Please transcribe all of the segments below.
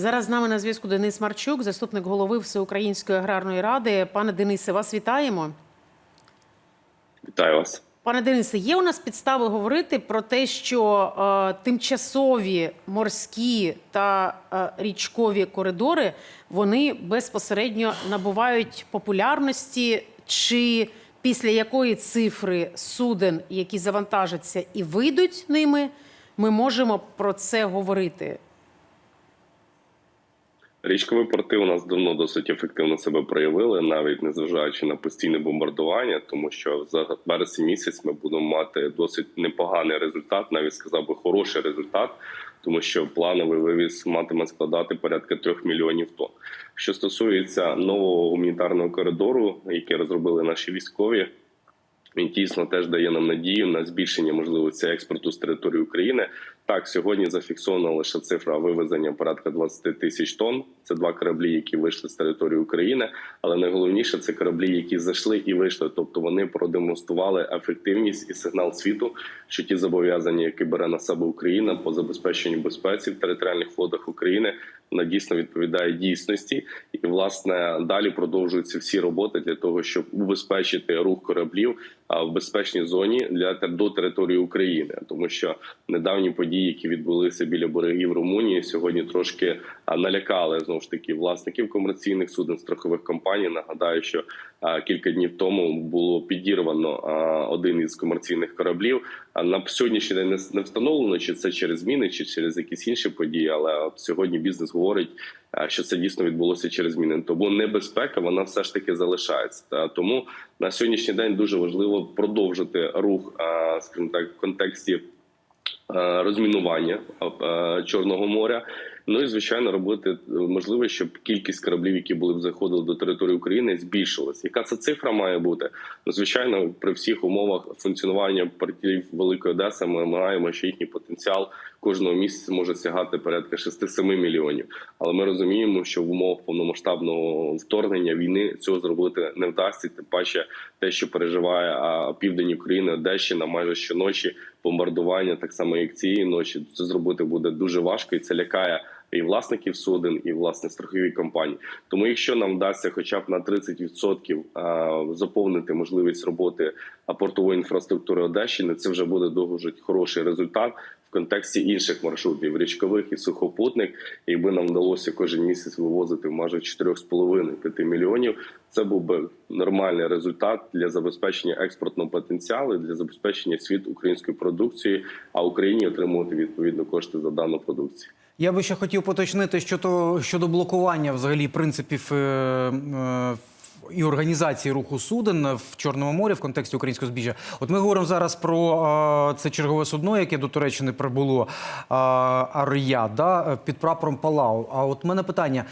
Зараз з нами на зв'язку Денис Марчук, заступник голови Всеукраїнської аграрної ради. Пане Денисе, вас вітаємо. Вітаю вас. Пане Денисе, є у нас підстави говорити про те, що е, тимчасові морські та е, річкові коридори вони безпосередньо набувають популярності, чи після якої цифри суден, які завантажаться і вийдуть ними, ми можемо про це говорити. Річкові порти у нас давно досить ефективно себе проявили, навіть незважаючи на постійне бомбардування, тому що за вересень місяць ми будемо мати досить непоганий результат, навіть сказав би хороший результат, тому що плановий вивіз матиме складати порядка трьох мільйонів тонн. Що стосується нового гуманітарного коридору, який розробили наші військові. Він дійсно теж дає нам надію на збільшення можливості експорту з території України. Так, сьогодні зафіксована лише цифра вивезення порядка 20 тисяч тонн. Це два кораблі, які вийшли з території України. Але найголовніше це кораблі, які зайшли і вийшли. Тобто вони продемонстрували ефективність і сигнал світу, що ті зобов'язання, які бере на себе Україна по забезпеченню безпеці в територіальних водах України, вона дійсно відповідає дійсності, і власне далі продовжуються всі роботи для того, щоб убезпечити рух кораблів в безпечній зоні для до території України, тому що недавні події, які відбулися біля берегів Румунії, сьогодні трошки налякали знову ж таки власників комерційних суден страхових компаній. Нагадаю, що кілька днів тому було підірвано один із комерційних кораблів. На сьогоднішній день не, встановлено, чи це через зміни, чи через якісь інші події. Але от сьогодні бізнес говорить, що це дійсно відбулося через зміни. Тому небезпека вона все ж таки залишається. Тому на сьогоднішній день дуже важливо продовжити рух, скажімо так, в контексті розмінування Чорного моря. Ну і звичайно робити можливо, щоб кількість кораблів, які були б заходили до території України, збільшилась. Яка це цифра має бути? Ну, звичайно, при всіх умовах функціонування портів Великої Одеси ми маємо, що їхній потенціал кожного місяця може сягати порядка 6-7 мільйонів. Але ми розуміємо, що в умовах повномасштабного вторгнення війни цього зробити не вдасться. Тим паче, те, що переживає південь України, Одещина майже щоночі бомбардування, так само як цієї ночі, це зробити буде дуже важко, і це лякає і власників суден, і власне страхові компанії. Тому, якщо нам вдасться, хоча б на 30% заповнити можливість роботи портової інфраструктури Одещини, це вже буде дуже хороший результат. В контексті інших маршрутів річкових і сухопутних, якби нам вдалося кожен місяць вивозити майже 4,5-5 мільйонів, це був би нормальний результат для забезпечення експортного потенціалу, для забезпечення світ української продукції, а Україні отримувати відповідно кошти за дану продукцію. Я би ще хотів поточнити щодо, щодо блокування взагалі принципів е, е, і організації руху суден в Чорному морі в контексті українського збіжжя. От ми говоримо зараз про е, це чергове судно, яке до Туреччини прибуло Ар'я да, під прапором Палау. А от мене питання.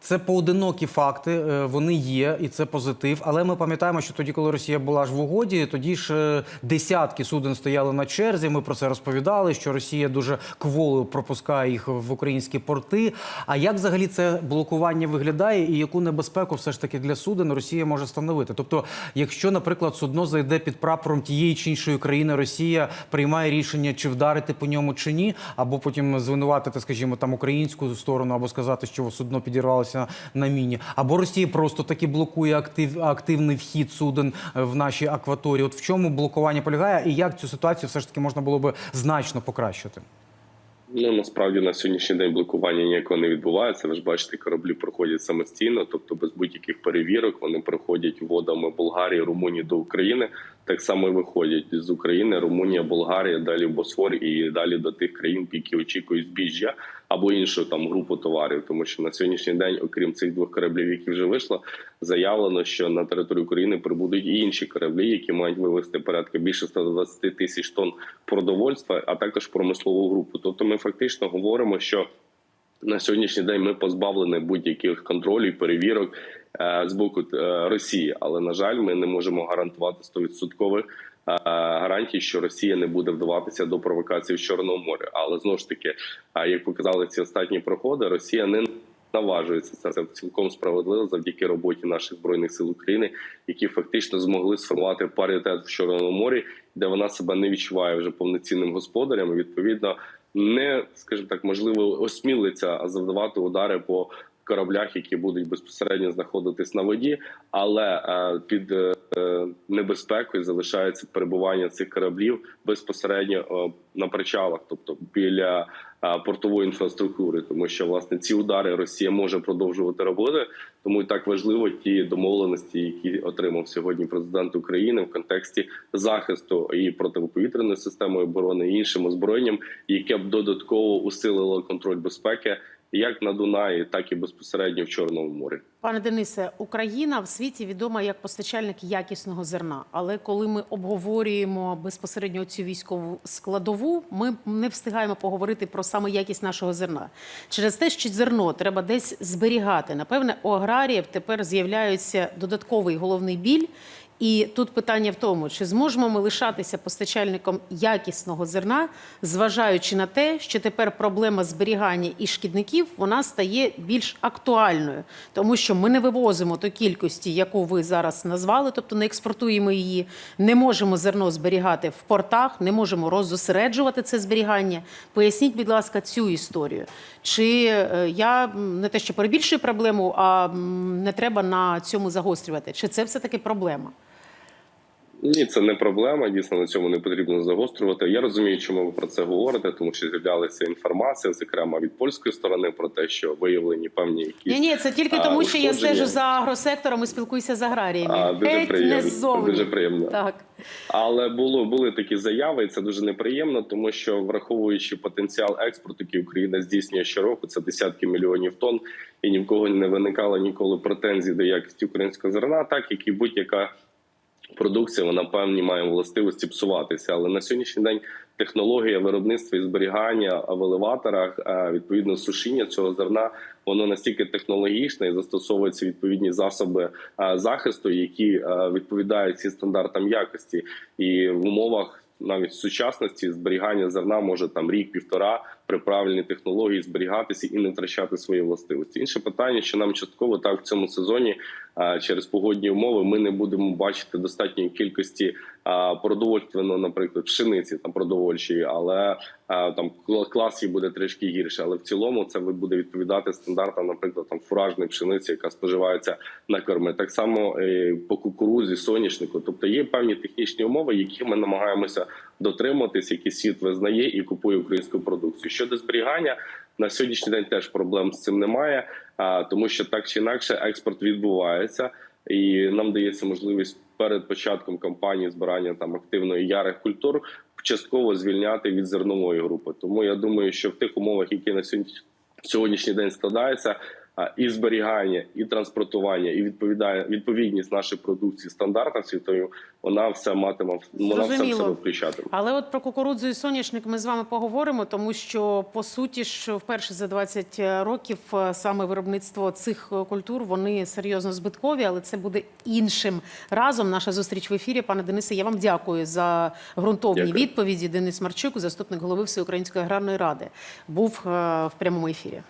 Це поодинокі факти, е, вони є, і це позитив. Але ми пам'ятаємо, що тоді, коли Росія була ж в угоді, тоді ж е, десятки суден стояли на черзі. Ми про це розповідали. Що Росія дуже кволою пропускає їх в українські порти. А як взагалі це блокування виглядає, і яку небезпеку все ж таки для суден Росія може становити? Тобто, якщо, наприклад, судно зайде під прапором тієї чи іншої країни, Росія приймає рішення, чи вдарити по ньому чи ні, або потім звинуватити, скажімо, там українську сторону, або сказати, що судно підірвалося на міні, або Росія просто таки блокує актив, активний вхід суден в наші акваторії. От в чому блокування полягає, і як цю ситуацію все ж таки можна було би значно покращити? Ну насправді на сьогоднішній день блокування ніякого не відбувається. Ви ж бачите, кораблі проходять самостійно, тобто без будь-яких перевірок. Вони проходять водами Болгарії, Румунії до України. Так само і виходять з України, Румунія, Болгарія, далі в Босфор і далі до тих країн, які очікують збіжжя або іншу там групу товарів. Тому що на сьогоднішній день, окрім цих двох кораблів, які вже вийшло, заявлено, що на територію України прибудуть і інші кораблі, які мають вивезти порядка більше 120 тисяч тонн продовольства, а також промислову групу. Тобто, ми фактично говоримо, що на сьогоднішній день ми позбавлені будь-яких контролів, перевірок з боку Росії, але на жаль, ми не можемо гарантувати 100% гарантій, що Росія не буде вдаватися до провокації в Чорному морі. Але знову ж таки, як показали ці останні проходи, Росія не наважується це цілком справедливо завдяки роботі наших збройних сил України, які фактично змогли сформувати паритет в Чорному морі, де вона себе не відчуває вже повноцінним господарем. Відповідно, не, скажімо так, можливо, осмілиться завдавати удари по кораблях, які будуть безпосередньо знаходитись на воді, але е, під е, небезпекою залишається перебування цих кораблів безпосередньо е, на причалах, тобто біля портової інфраструктури, тому що власне ці удари Росія може продовжувати робити. Тому і так важливо ті домовленості, які отримав сьогодні президент України в контексті захисту і протиповітряної системи оборони і іншим озброєнням, яке б додатково усилило контроль безпеки як на Дунаї, так і безпосередньо в Чорному морі. Пане Денисе, Україна в світі відома як постачальник якісного зерна. Але коли ми обговорюємо безпосередньо цю військову складову, ми не встигаємо поговорити про саме якість нашого зерна. Через те, що зерно треба десь зберігати. Напевне, у аграріїв тепер з'являється додатковий головний біль. І тут питання в тому, чи зможемо ми лишатися постачальником якісного зерна, зважаючи на те, що тепер проблема зберігання і шкідників вона стає більш актуальною, тому що ми не вивозимо ту кількості, яку ви зараз назвали, тобто не експортуємо її, не можемо зерно зберігати в портах, не можемо роззосереджувати це зберігання. Поясніть, будь ласка, цю історію. Чи е, я не те, що перебільшую проблему, а не треба на цьому загострювати? Чи це все таки проблема? Ні, це не проблема. Дійсно на цьому не потрібно загострювати. Я розумію, чому ви про це говорите, тому що з'являлася інформація, зокрема від польської сторони, про те, що виявлені певні якісь Ні, ні, це тільки а, тому, що я стежу за агросектором і спілкуюся з аграріями. А, дуже Геть приємно, не ззовні. дуже приємно. Так. Але було були такі заяви, і це дуже неприємно, тому що враховуючи потенціал експорту, який Україна здійснює щороку, це десятки мільйонів тонн, і ні в кого не виникало ніколи претензій до якості українського зерна, так як і будь-яка продукція, вона певні має властивості псуватися. Але на сьогоднішній день технологія виробництва і зберігання в елеваторах, відповідно сушіння цього зерна, воно настільки технологічне і застосовуються відповідні засоби захисту, які відповідають ці стандартам якості, і в умовах. Навіть сучасності зберігання зерна може там рік-півтора при правильній технології зберігатися і не втрачати свої властивості. Інше питання, що нам частково так в цьому сезоні через погодні умови ми не будемо бачити достатньої кількості а, продовольственного, наприклад, пшениці там продовольчої, але там кла- клас її буде трішки гірше. Але в цілому це буде відповідати стандартам, наприклад, там фуражної пшениці, яка споживається на корми. Так само е, по кукурузі, соняшнику. Тобто є певні технічні умови, які ми намагаємося дотриматись, які світ визнає і купує українську продукцію. Щодо зберігання. На сьогоднішній день теж проблем з цим немає, тому що так чи інакше експорт відбувається, і нам дається можливість перед початком кампанії збирання там активної ярих культур частково звільняти від зернової групи. Тому я думаю, що в тих умовах, які на сьогодні сьогоднішній день складаються, і зберігання, і транспортування, і відповідає відповідність нашої продукції стандартам світовим, вона все матиме вона все в себе включатиме. Але от про кукурудзу і соняшник ми з вами поговоримо, тому що по суті ж вперше за 20 років е, саме виробництво цих е, культур вони серйозно збиткові, але це буде іншим разом. Наша зустріч в ефірі. Пане Денисе, я вам дякую за ґрунтовні Дякую. відповіді. Денис Марчук, заступник голови Всеукраїнської аграрної ради, був е, в прямому ефірі.